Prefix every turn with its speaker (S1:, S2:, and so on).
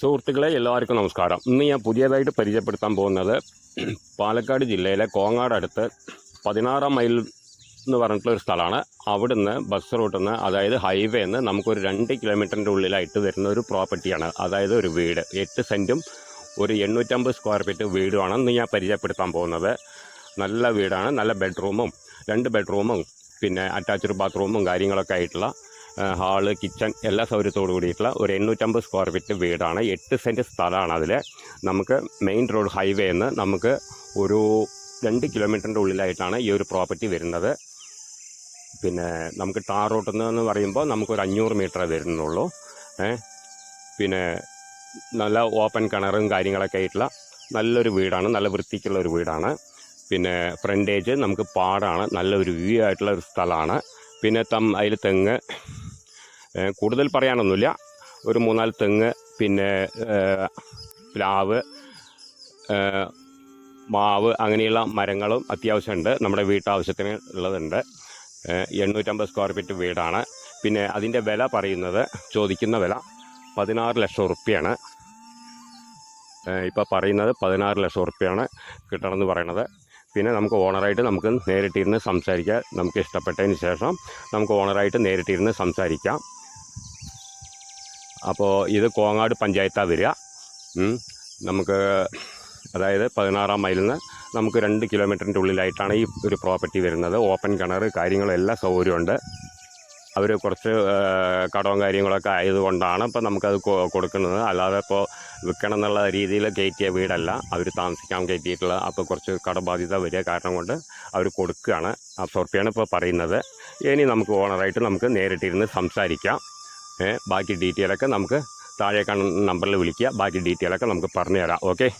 S1: സുഹൃത്തുക്കളെ എല്ലാവർക്കും നമസ്കാരം. ഇന്ന് ഞാൻ പുതിയതായിട്ട് പരിചയപ്പെടുത്താൻ പോകുന്നത് പാലക്കാട് ജില്ലയിലെ കോങ്ങാടടുത്ത് പതിനാറാം മൈൽ എന്ന് പറഞ്ഞിട്ടുള്ള ഒരു സ്ഥലമാണ്. അവിടുന്ന് ബസ് റൂട്ടിൽ നിന്ന് അതായത് ഹൈവേ നിന്ന് നമുക്കൊരു രണ്ട് കിലോമീറ്ററിന്റെ ഉള്ളിലായിട്ട് വരുന്ന ഒരു പ്രോപ്പർട്ടിയാണ്. അതായത് ഒരു വീട്. എട്ട് സെന്റും ഒരു എണ്ണൂറ്റമ്പത് സ്ക്വയർ ഫീറ്റ് വീടുമാണ് ഇന്ന് ഞാൻ പരിചയപ്പെടുത്താൻ പോകുന്നത്. നല്ല വീടാണ്. നല്ല ബെഡ്റൂമും രണ്ട് ബെഡ്റൂമും പിന്നെ അറ്റാച്ച്ഡ് ബാത്റൂമും കാര്യങ്ങളൊക്കെ ആയിട്ടുള്ള ഹാൾ കിച്ചൺ എല്ലാ സൗകര്യത്തോടു കൂടിയിട്ടുള്ള ഒരു എണ്ണൂറ്റമ്പത് സ്ക്വയർ ഫീറ്റ് വീടാണ്. എട്ട് സെന്റ് സ്ഥലമാണ് അതിൽ നമുക്ക് മെയിൻ റോഡ് ഹൈവേ നിന്ന് നമുക്ക് ഒരു രണ്ട് കിലോമീറ്ററിന്റെ ഉള്ളിലായിട്ടാണ് ഈ ഒരു പ്രോപ്പർട്ടി വരുന്നത്. പിന്നെ നമുക്ക് ടാർ റോട്ടിൽ നിന്ന് പറയുമ്പോൾ നമുക്കൊരു അഞ്ഞൂറ് മീറ്ററേ വരുന്നുള്ളൂ. പിന്നെ നല്ല ഓപ്പൺ കിണറും കാര്യങ്ങളൊക്കെ ആയിട്ടുള്ള നല്ലൊരു വീടാണ് നല്ല വൃത്തിക്കുള്ള ഒരു വീടാണ്. പിന്നെ ഫ്രണ്ടേജ് നമുക്ക് പാടാണ് നല്ലൊരു വ്യൂ ആയിട്ടുള്ള ഒരു സ്ഥലമാണ്. പിന്നെ തം അതിൽ തെങ്ങ് കൂടുതൽ പറയാനൊന്നുമില്ല. ഒരു മൂന്നാൽ തെങ്ങ് പിന്നെ പ്ലാവ് മാവ് അങ്ങനെയുള്ള മരങ്ങളും അത്യാവശ്യമുണ്ട്. നമ്മുടെ വീട്ടാവശ്യത്തിന് ഉള്ളതുണ്ട്. എണ്ണൂറ്റമ്പത് സ്ക്വയർ ഫീറ്റ് വീടാണ്. പിന്നെ അതിന്റെ വില പറയുന്നത് ചോദിക്കുന്ന വില പതിനാറ് ലക്ഷം ഉറുപ്പ്യാണ് ഇപ്പോൾ പറയുന്നത് പതിനാറ് ലക്ഷം ഉറുപ്പ്യാണ് കിട്ടണമെന്ന് പറയണത്. പിന്നെ നമുക്ക് ഓണറായിട്ട് നമുക്ക് നേരിട്ടിരുന്ന് സംസാരിക്കാം. നമുക്ക് ഇഷ്ടപ്പെട്ടതിന് ശേഷം നമുക്ക് ഓണറായിട്ട് നേരിട്ടിരുന്ന് സംസാരിക്കാം. അപ്പോൾ ഇത് കോങ്ങാട് പഞ്ചായത്താണ് വരിക. നമുക്ക് അതായത് പതിനാറാം മൈലിൽ നിന്ന് നമുക്ക് രണ്ട് കിലോമീറ്ററിന്റെ ഉള്ളിലായിട്ടാണ് ഈ ഒരു പ്രോപ്പർട്ടി വരുന്നത്. ഓപ്പൺ കിണർ കാര്യങ്ങളെല്ലാം സൗകര്യമുണ്ട്. അവർ കുറച്ച് കടവും കാര്യങ്ങളൊക്കെ ആയതുകൊണ്ടാണ് ഇപ്പോൾ നമുക്കത് കൊടുക്കുന്നത്. അല്ലാതെ ഇപ്പോൾ വിൽക്കണം എന്നുള്ള രീതിയിൽ കയറ്റിയ വീടല്ല. അവർ താമസിക്കാൻ കയറ്റിയിട്ടുള്ള അപ്പോൾ കുറച്ച് കടബാധ്യത വരിക. കാരണം കൊണ്ട് അവർ കൊടുക്കുകയാണ്. അബ്സോർപ്പിയാണ് ഇപ്പോൾ പറയുന്നത്. ഇനി നമുക്ക് ഓണറായിട്ട് നമുക്ക് നേരിട്ടിരുന്ന് സംസാരിക്കാം. ബാക്കി ഡീറ്റെയിലൊക്കെ നമുക്ക് താഴെ കാണുന്ന നമ്പറിൽ വിളിക്കുക. ബാക്കി ഡീറ്റെയിലൊക്കെ നമുക്ക് പറഞ്ഞു തരാം ഓക്കെ